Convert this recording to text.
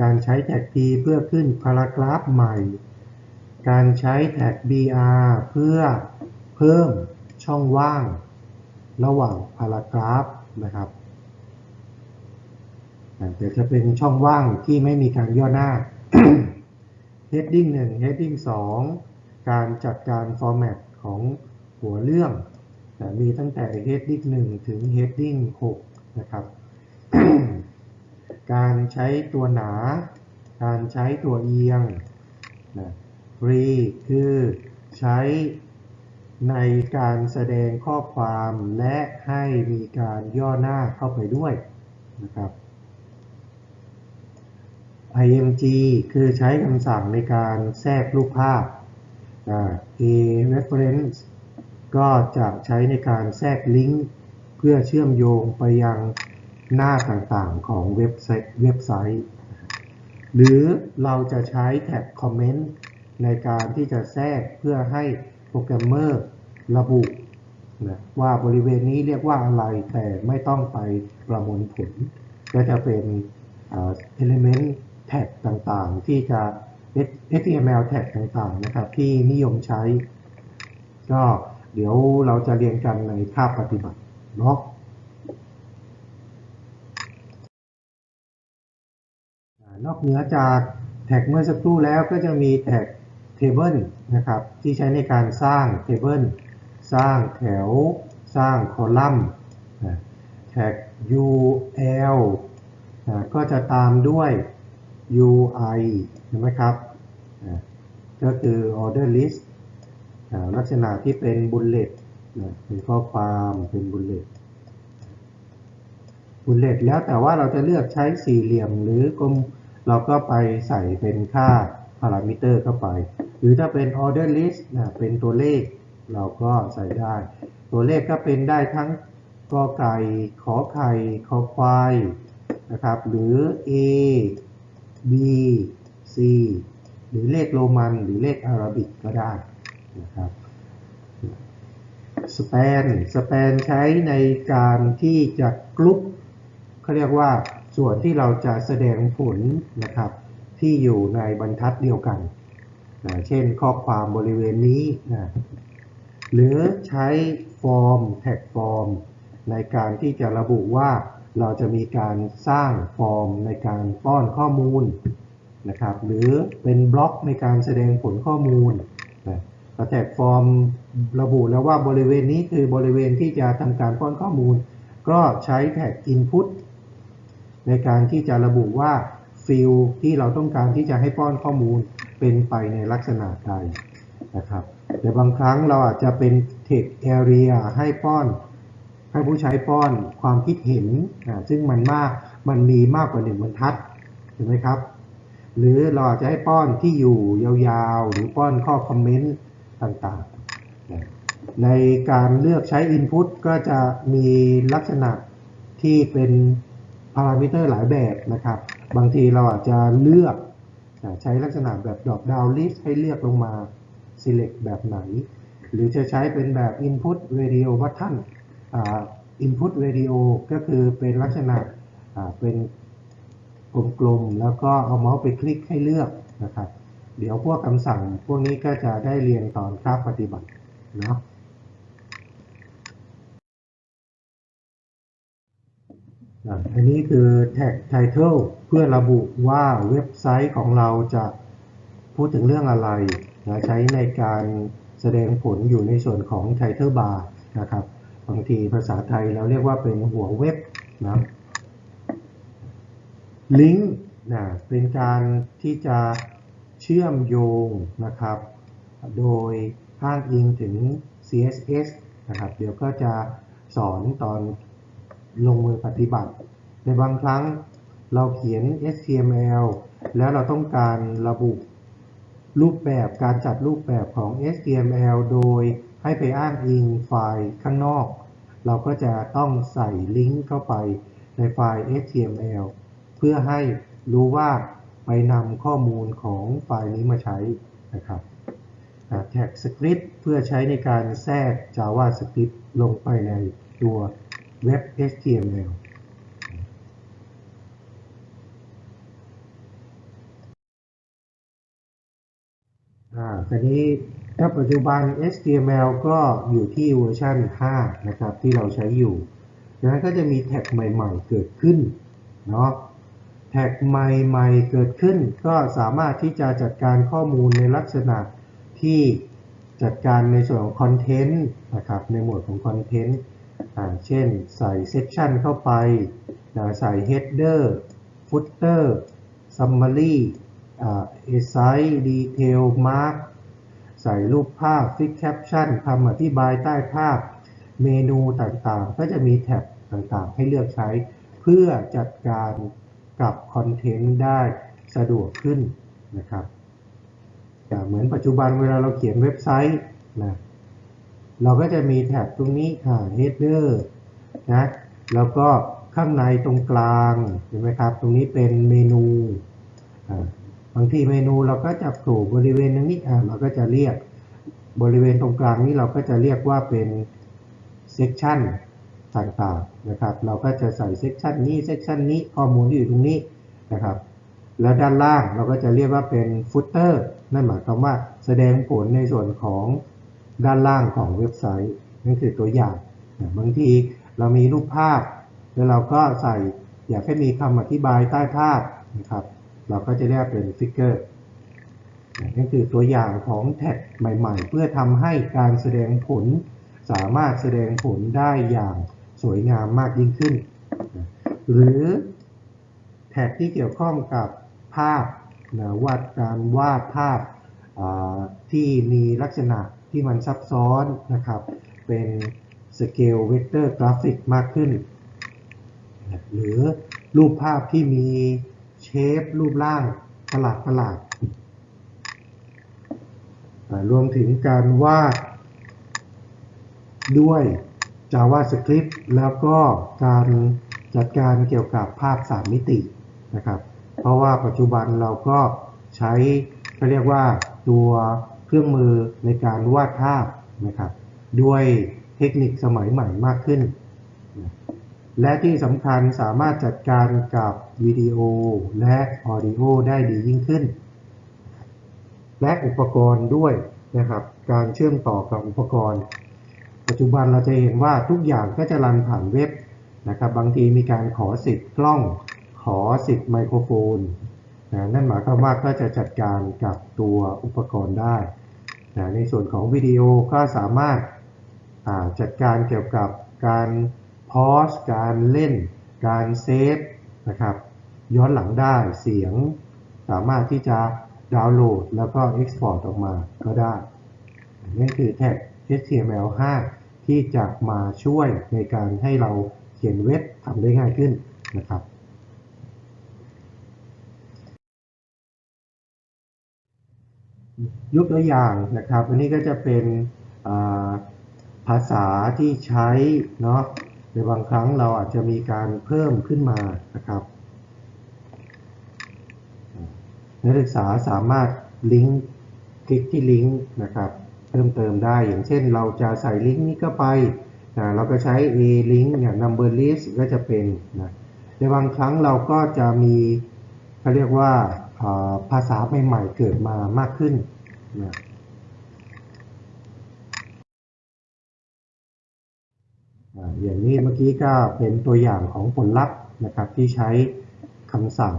การใช้แท็ก P เพื่อขึ้นพารากราฟใหม่ การใช้แท็ก BR เพื่อเพิ่มช่องว่าง ระหว่างพารากราฟนะครับแต่จะเป็นช่องว่างที่ไม่มีการย่อหน้า heading 1 heading 2 การจัดการ format ของหัวเรื่อง มีตั้งแต่ heading 1 ถึง heading 6 นะครับ การใช้ตัวหนา การใช้ตัวเอียงนะ free คือใช้ในการแสดงข้อความและให้มีการย่อหน้าเข้าไปด้วยนะครับ img คือใช้คำสั่งในการแทรกรูปภาพ a reference ก็จะใช้ในการแทรกลิงก์เพื่อเชื่อมโยงไปยัง หน้าต่างๆของเว็บไซต์เว็บไซต์ หรือเราจะใช้แท็บคอมเมนต์ในการที่จะแทรกเพื่อให้โปรแกรมเมอร์ระบุนะว่าบริเวณนี้เรียกว่าอะไรแต่ไม่ต้องไปประมวลผล ก็จะเป็นเอ่อ element tag ต่างๆ ที่จะ HTML tag ต่างๆนะครับที่นิยมใช้ ก็เดี๋ยวเราจะเรียนกันในภาพปฏิบัติเนาะอ่า นอกเหนือจากแท็กเมื่อสักครู่แล้วก็จะมีแท็ก table นะครับที่ใช้ในการสร้าง table สร้างแถว สร้างคอลัมน์แท็ก UL ก็จะตามด้วย UI เห็นไหมครับก็คือ order list ลักษณะที่เป็น bullet เป็นข้อความเป็น bullet bullet แล้วแต่ว่าเราจะเลือกใช้สี่เหลี่ยมหรือกลม เราก็ไปใส่เป็นค่า parameter เข้าไป หรือถ้าเป็น order list นะเป็นตัวเลข เราก็ใส่ได้ ตัวเลขก็เป็นได้ทั้งกอไก่ ขอไข่ ขอควายนะครับ หรือ A B C หรือเลขโรมัน หรือเลขอารบิกก็ได้นะครับสเปนสเปนใช้ในการที่จะกรุ๊ปเขาเรียกว่า ส่วนที่เราจะแสดงผลนะครับ ที่อยู่ในบรรทัดเดียวกันนะเช่นข้อความบริเวณนี้นะหรือใช้ฟอร์มแท็กฟอร์ม ในการที่จะระบุว่าเราจะมีการสร้างฟอร์มในการป้อนข้อมูลนะครับหรือเป็นบล็อกในการแสดงผลข้อมูลนะแท็กฟอร์มระบุแล้วว่าบริเวณนี้คือบริเวณที่จะทำการป้อนข้อมูล ก็ใช้แท็ก input ในการที่จะระบุว่าฟิลที่เราต้องการที่จะให้ป้อนข้อมูลเป็นไปในลักษณะใดนะครับแต่บางครั้งเราอาจจะเป็น text area ให้ป้อน ให้ผู้ใช้ป้อนความคิดเห็นอ่าซึ่งมันมากมันมีมากกว่าหนึ่งบรรทัดเห็นไหมครับ หรือเราอาจจะให้ป้อนที่อยู่ยาวๆ หรือป้อนข้อคอมเมนต์ต่างๆ ในการเลือกใช้ Input ก็จะมีลักษณะที่เป็น พารามิเตอร์หลายแบบนะครับ บางทีเราอาจจะเลือกใช้ลักษณะแบบ drop down list ให้เลือกลงมา select แบบไหน หรือจะใช้เป็นแบบ input radio button อ่า input radio ก็คือเป็นลักษณะเป็นกลมๆ แล้วก็เอาเมาส์ไปคลิกให้เลือกนะครับ เดี๋ยวพวกคำสั่งพวกนี้ก็จะได้เรียนตอนคาบปฏิบัติเนาะ อันนี้คือ tag title เพื่อระบุว่าเว็บไซต์ของเราจะพูดถึงเรื่องอะไรนะใช้ในการแสดงผลอยู่ในส่วนของ title bar นะครับ บางทีภาษาไทยเราเรียกว่าเป็นหัวเว็บนะ link นะเป็นการที่จะเชื่อมโยงนะครับ โดยอ้างอิงถึง CSS นะครับ เดี๋ยวก็จะสอนตอน ลงมือปฏิบัติ ในบางครั้งเราเขียน HTML แล้วเราต้องการระบุรูปแบบการจัดรูปแบบของ HTML โดยให้ไปอ้างอิงไฟล์ข้างนอก เราก็จะต้องใส่ลิงก์เข้าไปในไฟล์ HTML เพื่อให้รู้ว่าไปนำข้อมูลของไฟล์นี้มาใช้นะครับแท็กสคริปต์เพื่อใช้ในการแทรก JavaScript ลงไปในตัว เว็บ HTML ทีนนี้ถ้าปัจจุบัน HTML ก็อยู่ที่เวอร์ชัน5 นะครับ ที่เราใช้อยู่ดังนั้นก็จะมีแท็กใหม่ๆ เกิดขึ้นเนาะแท็กใหม่ๆ เกิดขึ้น ก็สามารถที่จะจัดการข้อมูลในลักษณะที่จัดการในส่วนของคอนเทนต์นะครับในหมวดของคอนเทนต์ เช่นใส่เซ c ชันเข้าไปนะใส่ header footer summary อ่า aside detail mark ใส่รูปภาพ fix caption คำอธิบายใต้ภาพเมนูต่างๆ ก็จะมีแท็บต่างๆ ให้เลือกใช้ เพื่อจัดการกับคอนเทนต์ได้สะดวกขึ้นนะครับอย่าเหมือนปัจจุบันเวลาเราเขียนเว็บไซต์นะ เราก็จะมีแท็บตรงนี้อ่า header นะแล้วก็ข้างในตรงกลางเห็นไหมครับ ตรงนี้เป็นเมนูบางทีเมนูเราก็จะโผล่บริเวณตรงนี้อ่าเราก็จะเรียกบริเวณตรงกลางนี้เราก็จะเรียกว่าเป็น section ต่างๆนะครับ เราก็จะใส่ section นี้ section นี้ข้อมูลที่อยู่ตรงนี้นะครับ แล้วด้านล่างเราก็จะเรียกว่าเป็น footer นั่นหมายความว่าแสดงผลในส่วนของ ด้านล่างของเว็บไซต์นั่นคือตัวอย่างบางทีเรามีรูปภาพ แล้วเราก็ใส่อยากให้มีคำอธิบายใต้ภาพนะครับ เราก็จะเรียกเป็น figure นั่นคือตัวอย่างของแท็กใหม่ ๆ เพื่อทำให้การแสดงผล สามารถแสดงผลได้อย่างสวยงามมากยิ่งขึ้น หรือแท็กที่เกี่ยวข้องกับภาพนะวาดการวาดภาพที่มีลักษณะ ที่มันซับซ้อนนะครับ เป็นสเกลเวกเตอร์กราฟิกมากขึ้น หรือรูปภาพที่มีเชฟรูปร่างประหลาดประหลาดรวมถึงการวาดด้วย JavaScript แล้วก็การจัดการเกี่ยวกับภาพ 3 มิตินะครับ เพราะว่าปัจจุบันเราก็ใช้เขาเรียกว่าตัว เครื่องมือในการวาดภาพนะครับ ด้วยเทคนิคสมัยใหม่มากขึ้น และที่สำคัญสามารถจัดการกับวิดีโอและออดิโอได้ดียิ่งขึ้น และอุปกรณ์ด้วยนะครับ การเชื่อมต่อกับอุปกรณ์ ปัจจุบันเราจะเห็นว่าทุกอย่างก็จะรันผ่านเว็บนะครับ บางทีมีการขอสิทธิ์กล้อง ขอสิทธิ์ไมโครโฟน นะนั่นหมายความว่าก็จะจัดการกับตัวอุปกรณ์ได้นะในส่วนของวิดีโอก็สามารถาจัดการเกี่ยวกับการพอสการเล่น การเซฟนะครับย้อนหลังได้เสียง สามารถที่จะดาวน์โหลดแล้วก็ Export ออกมาก็ได้นั่นคือแท็ก HTML5 ที่จะมาช่วยในการให้เราเขียนเว็บทำได้ง่ายขึ้นนะครับ ยกตัวอย่างนะครับ อันนี้ก็จะเป็นภาษาที่ใช้เนาะในบางครั้งเราอาจจะมีการเพิ่มขึ้นมานะครับนักศึกษาสามารถลิงก์คลิกที่ลิงก์นะครับ เพิ่มเติมได้อย่างเช่นเราจะใส่ลิงก์นี้เข้าไปนะเราก็ใช้ a link อย่าง number list ก็จะเป็นนะในบางครั้งเราก็จะมีเขาเรียกว่า ภาษาใหม่ๆเกิดมามากขึ้นนะอย่างนี้เมื่อกี้ก็เป็นตัวอย่างของผลลัพธ์นะครับที่ใช้คำสั่ง